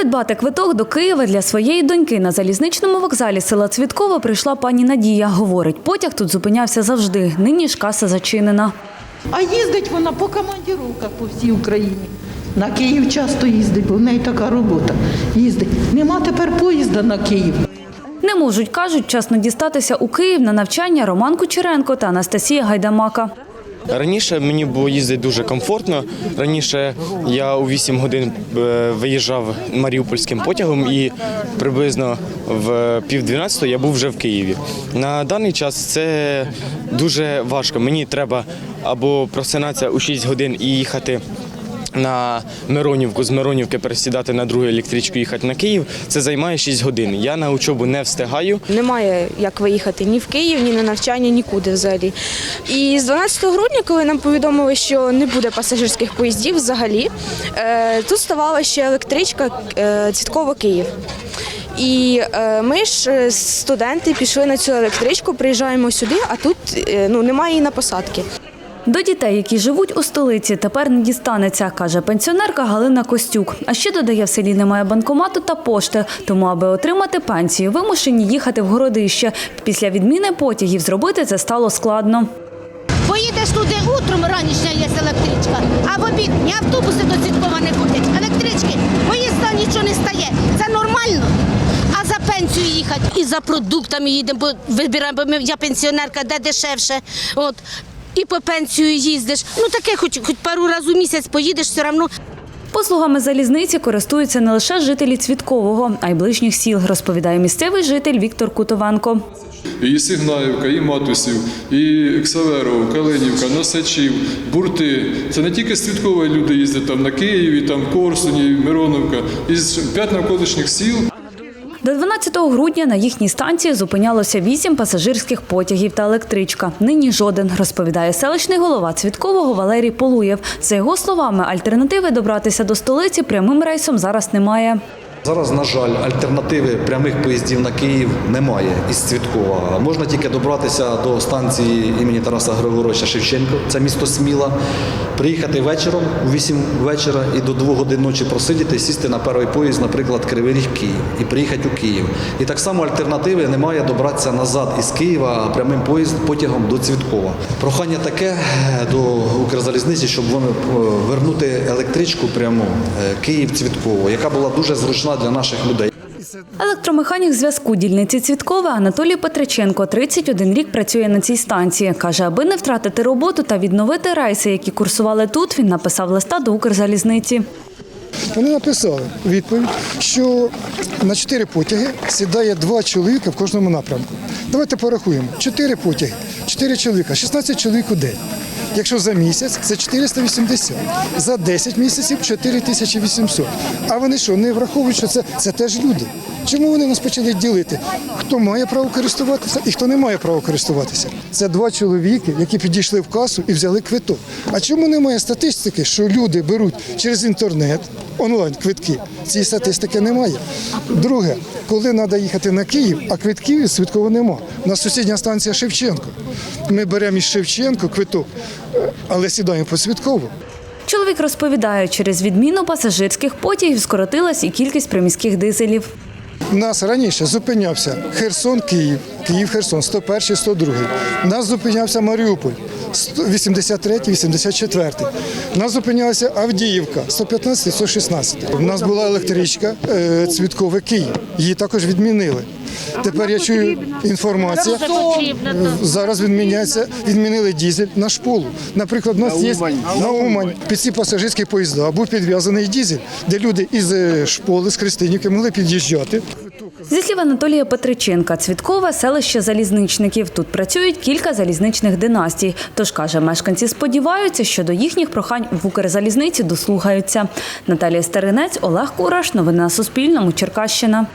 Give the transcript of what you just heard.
Придбати квиток до Києва для своєї доньки на залізничному вокзалі села Цвіткова прийшла пані Надія. Говорить, потяг тут зупинявся завжди. Нині ж каса зачинена. А їздить вона по командіровках по всій Україні. На Київ часто їздить, бо в неї така робота. Їздить. Нема тепер поїзда на Київ. Не можуть, кажуть, часно дістатися у Київ на навчання Роман Кучеренко та Анастасія Гайдамака. Раніше мені було їздити дуже комфортно. Раніше я у 8 годин е, виїжджав маріупольським потягом і приблизно в пів 12 я був вже в Києві. На даний час це дуже важко. Мені треба або просинатися у 6 годин і їхати. На Миронівку з Миронівки пересідати на другу електричку, їхати на Київ. Це займає 6 годин. Я на учобу не встигаю. Немає як виїхати ні в Київ, ні на навчання, нікуди взагалі. І з 12 грудня, коли нам повідомили, що не буде пасажирських поїздів взагалі, е, тут ставала ще електричка е, Цвіткова Київ. І е, ми ж студенти пішли на цю електричку, приїжджаємо сюди, а тут ну, немає її на посадки. До дітей, які живуть у столиці, тепер не дістанеться, каже пенсіонерка Галина Костюк. А ще додає, в селі немає банкомату та пошти, тому аби отримати пенсію, вимушені їхати в городище. Після відміни потягів зробити це стало складно. Поїдеш туди утром ранішня є електричка, а в обід ні автобуси до Цвіткова не ходять, електрички, поїзда нічого не стає. Це нормально. А за пенсію їхати і за продуктами їдемо, бо вибираємо, бо ми- я пенсіонерка, де дешевше. От. І по пенсію їздиш. Ну таке, хоч, хоч пару разів у місяць поїдеш, все одно Послугами залізниці користуються не лише жителі Цвіткового, а й ближніх сіл, розповідає місцевий житель Віктор Кутованко. І Сигнаївка, і Матусів, і Ксаверов, Калинівка, Носачів, Бурти. Це не тільки з Цвіткової люди їздять там на Києві, там в Корсуні, Мироновка. Із п'ять навколишніх сіл До 12 грудня на їхній станції зупинялося вісім пасажирських потягів та електричка. Нині жоден, розповідає селищний голова Цвіткового Валерій Полуєв. За його словами, альтернативи добратися до столиці прямим рейсом зараз немає. Зараз, на жаль, альтернативи прямих поїздів на Київ немає із Цвіткова. Можна тільки добратися до станції імені Тараса Григоровича Шевченко, це місто Сміла, приїхати вечором у 8 вечора і до 2 годин ночі просидіти, сісти на перший поїзд, наприклад, Кривий Ріг Київ і приїхати у Київ. І так само альтернативи немає добратися назад із Києва прямим поїзд потягом до Цвіткова. Прохання таке е, до Укрзалізниці, щоб вони е, вернути електричку пряму е, Київ-Цвітково, яка була дуже зручна для наших людей. Електромеханік зв'язку дільниці Цвіткова Анатолій Петриченко 31 рік працює на цій станції. Каже, аби не втратити роботу та відновити рейси, які курсували тут, він написав листа до Укрзалізниці. Вони написали відповідь, що на чотири потяги сідає два чоловіка в кожному напрямку. Давайте порахуємо. Чотири потяги, чотири чоловіка, 16 чоловік у день. Якщо за місяць це 480, за 10 місяців 4800. А вони що, не враховують, що це, це теж люди. Чому вони нас почали ділити? Хто має право користуватися і хто не має права користуватися? Це два чоловіки, які підійшли в касу і взяли квиток. А чому немає статистики, що люди беруть через інтернет онлайн квитки? Цієї статистики немає. Друге, коли треба їхати на Київ, а квитків від Свідково нема. У нас сусідня станція Шевченко. Ми беремо із Шевченко квиток, але сідаємо по Свідкову. Чоловік розповідає, через відміну пасажирських потягів скоротилась і кількість приміських дизелів. Нас раніше зупинявся Херсон, Київ, Київ, Херсон, 101, 102. У нас зупинявся Маріуполь, 83, 84. У нас зупинялася Авдіївка, 115, 116. У нас була електричка е, Цвіткове Київ. Її також відмінили. Тепер я чую інформація. Зараз відміняється, відмінили дізель на шполу. Наприклад, у нас є на Умань під ці пасажирські поїзда був підв'язаний дізель, де люди із е, шполи, з Христинівки могли під'їжджати. Зі слів Анатолія Петриченка, Цвіткове селище залізничників. Тут працюють кілька залізничних династій. Тож каже, мешканці сподіваються, що до їхніх прохань в Укрзалізниці дослухаються. Наталія Старинець, Олег Кураш. Новини на Суспільному. Черкащина.